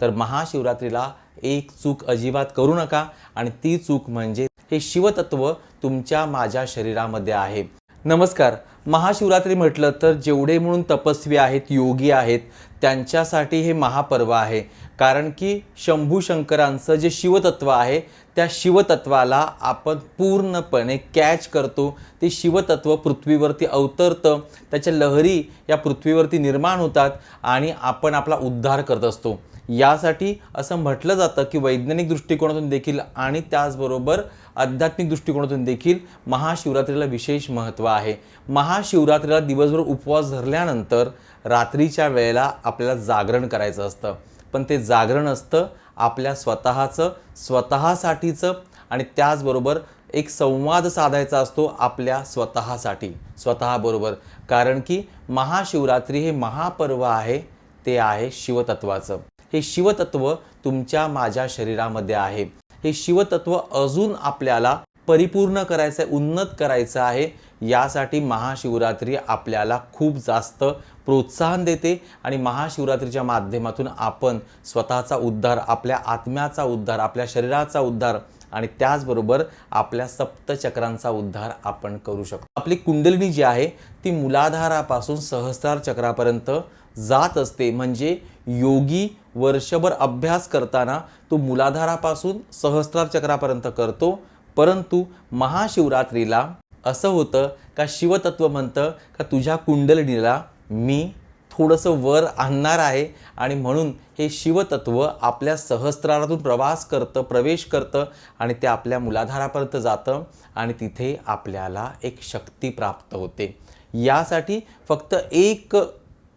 तर महाशिवरात्रीला एक चूक अजिबात करू नका आणि ती चूक म्हणजे हे शिवतत्व तुमच्या माझ्या शरीरामध्ये आहे. नमस्कार महाशिवरात्री म्हटलं तर जेवढे म्हणून तपस्वी आहेत योगी आहेत त्यांच्यासाठी हे महापर्व आहे. कारण की शंभू शंकरांचं जे शिवतत्व आहे त्या शिवतत्वाला आपण पूर्णपणे कॅच करतो. ते शिवतत्व पृथ्वीवरती अवतरतं त्याच्या लहरी या पृथ्वीवरती निर्माण होतात आणि आपण आपला उद्धार करत असतो. यासाठी असं म्हटलं जातं की वैज्ञानिक दृष्टिकोनातून देखील आणि त्याचबरोबर आध्यात्मिक दृष्टिकोनातून देखील महाशिवरात्रीला विशेष महत्त्व आहे. महाशिवरात्रीला दिवसभर उपवास धरल्यानंतर रात्रीच्या वेळेला आपल्याला जागरण करायचं असतं. पण ते जागरण असतं आपल्या स्वतःचं स्वतःसाठीचं आणि त्याचबरोबर एक संवाद साधायचा असतो आपल्या स्वतःसाठी स्वतःबरोबर कारण की महाशिवरात्री हे महापर्व आहे. ते आहे शिवतत्वाचं. हे शिवतत्व तुमच्या माझ्या शरीरामध्ये आहे. हे शिवतत्व अजून आपल्याला परिपूर्ण करायचं आहे उन्नत करायचं आहे यासाठी महाशिवरात्री आपल्याला खूप जास्त प्रोत्साहन देते आणि महाशिवरात्रीच्या माध्यमातून आपण स्वतःचा उद्धार आपल्या आत्म्याचा उद्धार आपल्या शरीराचा उद्धार आणि त्याचबरोबर आपल्या सप्तचक्रांचा उद्धार आपण करू शकतो. आपली कुंडलिनी जी आहे ती मुलाधारापासून सहस्रार चक्रापर्यंत जात असते. म्हणजे योगी वर्षभर अभ्यास करताना तो मुलाधारापासून सहस्रार चक्रापर्यंत करतो. परंतु महाशिवरात्रीला असं होतं का शिवतत्व म्हणतं का तुझ्या कुंडलिनीला मी थोडंसं वर आणणार आहे आणि म्हणून हे शिवतत्व आपल्या सहस्त्रारातून प्रवास करतं प्रवेश करतं आणि ते आपल्या मुलाधारापर्यंत जातं आणि तिथे आपल्याला एक शक्ती प्राप्त होते. यासाठी फक्त एक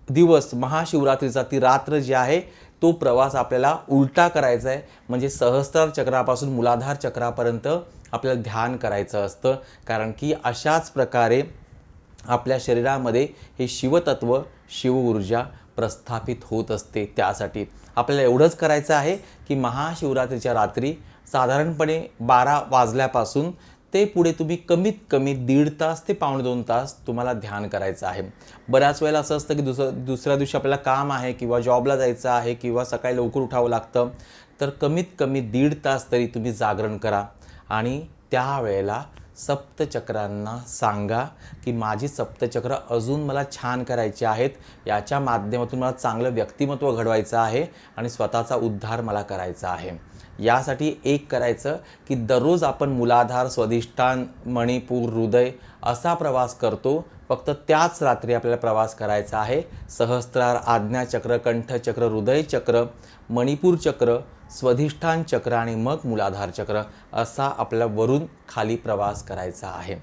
दिवस महाशिवरात्रीचा ती रात्र जी आहे तो प्रवास आपल्याला उलटा करायचा आहे. म्हणजे सहस्त्रार चक्रापासून मुलाधार चक्रापर्यंत आपल्याला ध्यान करायचं असतं. कारण की अशाच प्रकारे आपल्या शरीरामध्ये हे शिवतत्व शिव ऊर्जा प्रस्थापित होत असते त्यासाठी. आपल्याला एवढंच करायचं आहे की महाशिवरात्रीच्या रात्री साधारणपणे बारा वाजल्यापासून ते पुढे तुम्ही कमीत कमी दीड तास ते पावणे दोन तास तुम्हाला ध्यान करायचं आहे. बऱ्याच वेळेला असं असतं की दुसरं दुसऱ्या दिवशी आपल्याला काम आहे किंवा जॉबला जायचं आहे किंवा सकाळी लवकर उठावं लागतं तर कमीत कमी दीड तास तरी तुम्ही जागरण करा आणि त्यावेळेला सप्तचक्रांना सांगा की माझी सप्तचक्र अजून मला छान करायची आहेत याच्या माध्यमातून मला चांगलं व्यक्तिमत्व घडवायचं आहे आणि स्वतःचा उद्धार मला करायचा आहे. यासाठी एक करायचं की दररोज आपण मुलाधार स्वधिष्ठान मणिपूर हृदय असा प्रवास करतो फक्त त्याच रात्री आपल्याला प्रवास करायचा आहे. सहस्त्रार आज्ञाचक्र कंठचक्र हृदयचक्र मणिपूर चक्र स्वधिष्ठान चक्र आणि मग मुलाधार चक्र असा आपल्या वरून खाली प्रवास करायचा आहे.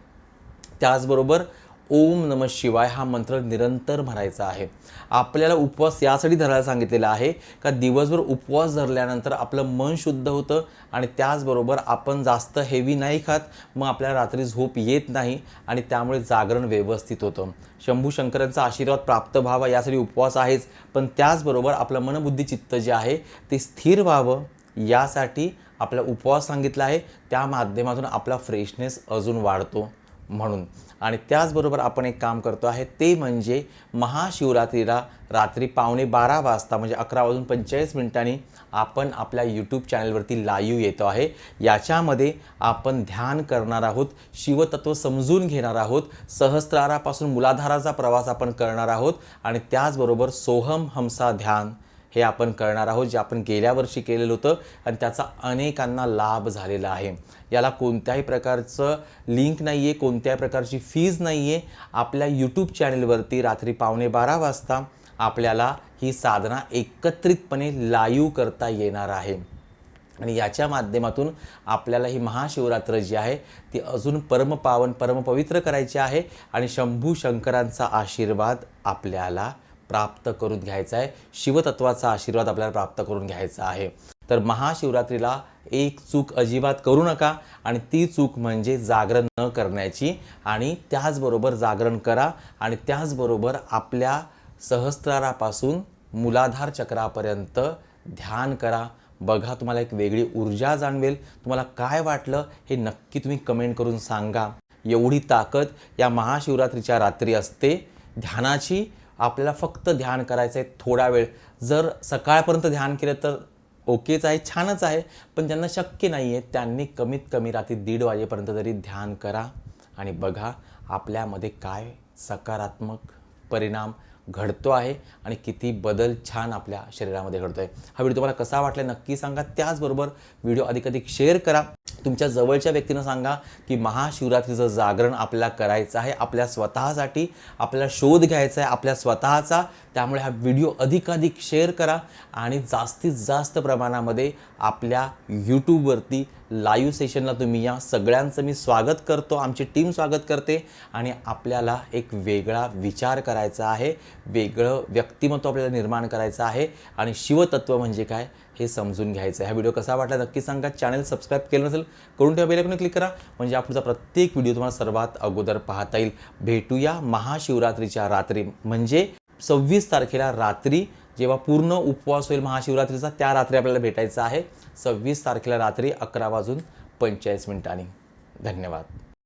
त्याचबरोबर ओम नम शिवाय हा मंत्र निरंतर म्हणायचा आहे. आपल्याला उपवास यासाठी धरायला सांगितलेला आहे का दिवसभर उपवास धरल्यानंतर आपलं मन शुद्ध होतं आणि त्याचबरोबर आपण जास्त हेवी नाही खात मग आपल्याला रात्री झोप येत नाही आणि त्यामुळे जागरण व्यवस्थित होतं. शंभू शंकरांचा आशीर्वाद प्राप्त व्हावा यासाठी उपवास आहेच पण त्याचबरोबर आपलं मनबुद्धी चित्त जे आहे ते स्थिर व्हावं यासाठी आपला उपवास सांगितला आहे. त्या माध्यमातून आपला फ्रेशनेस अजून वाढतो. म्हणून. आणि त्याचबरोबर आपण एक काम करतो आहे ते म्हणजे महाशिवरात्रीला रात्री पावणे बारा वाजता म्हणजे अकरा वाजून पंचेचाळीस मिनिटांनी आपण आपल्या यूट्यूब चॅनलवरती लाईव्ह येतो आहे. याच्यामध्ये आपण ध्यान करणार आहोत शिवतत्व समजून घेणार आहोत सहस्त्रारापासून मुलाधाराचा प्रवास आपण करणार आहोत आणि त्याचबरोबर सोहम हमसा ध्यान हे आपण करणार आहोत जे आपण गेल्या वर्षी केलेलं होतं आणि त्याचा अनेकांना लाभ झालेला आहे. याला कोणत्याही प्रकारचं लिंक नाही आहे कोणत्याही प्रकारची फीज नाही आहे आपल्या यूट्यूब चॅनलवरती रात्री पावणे बारा वाजता आपल्याला ही साधना एकत्रितपणे लाईव्ह करता येणार आहे. आणि याच्या माध्यमातून आपल्याला ही महाशिवरात्र जी आहे ती अजून परमपावन परमपवित्र करायची आहे आणि शंभू शंकरांचा आशीर्वाद आपल्याला प्राप्त करून घ्यायचा आहे. शिवतत्वाचा आशीर्वाद आपल्याला प्राप्त करून घ्यायचा आहे. तर महाशिवरात्रीला एक चूक अजिबात करू नका आणि ती चूक म्हणजे जागरण न करण्याची आणि त्याचबरोबर जागरण करा आणि त्याचबरोबर आपल्या सहस्रारापासून मुलाधार चक्रापर्यंत ध्यान करा. बघा तुम्हाला एक वेगळी ऊर्जा जाणवेल. तुम्हाला काय वाटलं हे नक्की तुम्ही कमेंट करून सांगा. एवढी ताकद या महाशिवरात्रीच्या रात्री असते. ध्यानाची आपल्याला फक्त ध्यान करायचं आहे थोडा वेळ. जर सकाळपर्यंत ध्यान केलं तर ओकेच आहे छानच आहे. पण ज्यांना शक्य नाही आहे त्यांनी कमीत कमी रात्री दीड वाजेपर्यंत तरी ध्यान करा आणि बघा आपल्यामध्ये काय सकारात्मक परिणाम घडतो आहे आणि किती बदल छान आपल्या शरीरामध्ये घडतो आहे हा व्हिडिओ तुम्हाला कसा वाटला नक्की सांगा. त्याचबरोबर व्हिडिओ अधिक अधिक शेअर करा. तुमच्या जवळच्या व्यक्तीनं सांगा की महाशिवरात्रीचं जागरण आपल्याला करायचं आहे आपल्या स्वतःसाठी आपल्याला शोध घ्यायचा आहे आपल्या स्वतःचा. त्यामुळे हा व्हिडिओ अधिकाधिक शेअर करा आणि जास्तीत जास्त प्रमाणामध्ये आपल्या यूट्यूबवरती लाईव्ह सेशनला तुम्ही या. सगळ्यांचं मी स्वागत करतो. आमची टीम स्वागत करते. आणि आपल्याला एक वेगळा विचार करायचा आहे. वेगळं व्यक्तिमत्व आपल्याला निर्माण करायचं आहे. आणि शिवतत्व म्हणजे काय हे समजून घ्यायचं आहे. हा व्हिडिओ कसा वाटला नक्की सांगा. चॅनल सबस्क्राईब केलं नसेल करून ठेवा बेलायकॉन क्लिक करा. म्हणजे आपला प्रत्येक व्हिडिओ तुम्हाला सर्वात अगोदर पाहता येईल. भेटूया महाशिवरात्रीच्या रात्री. म्हणजे सव्वीस तारखेला रात्री जेव्हा पूर्ण उपवास होईल महाशिवरात्रीचा त्या रात्री आपल्याला भेटायचं आहे. सव्वीस तारखेला रात्री अकरा वाजून पंचेचाळीस मिनिटांनी. धन्यवाद.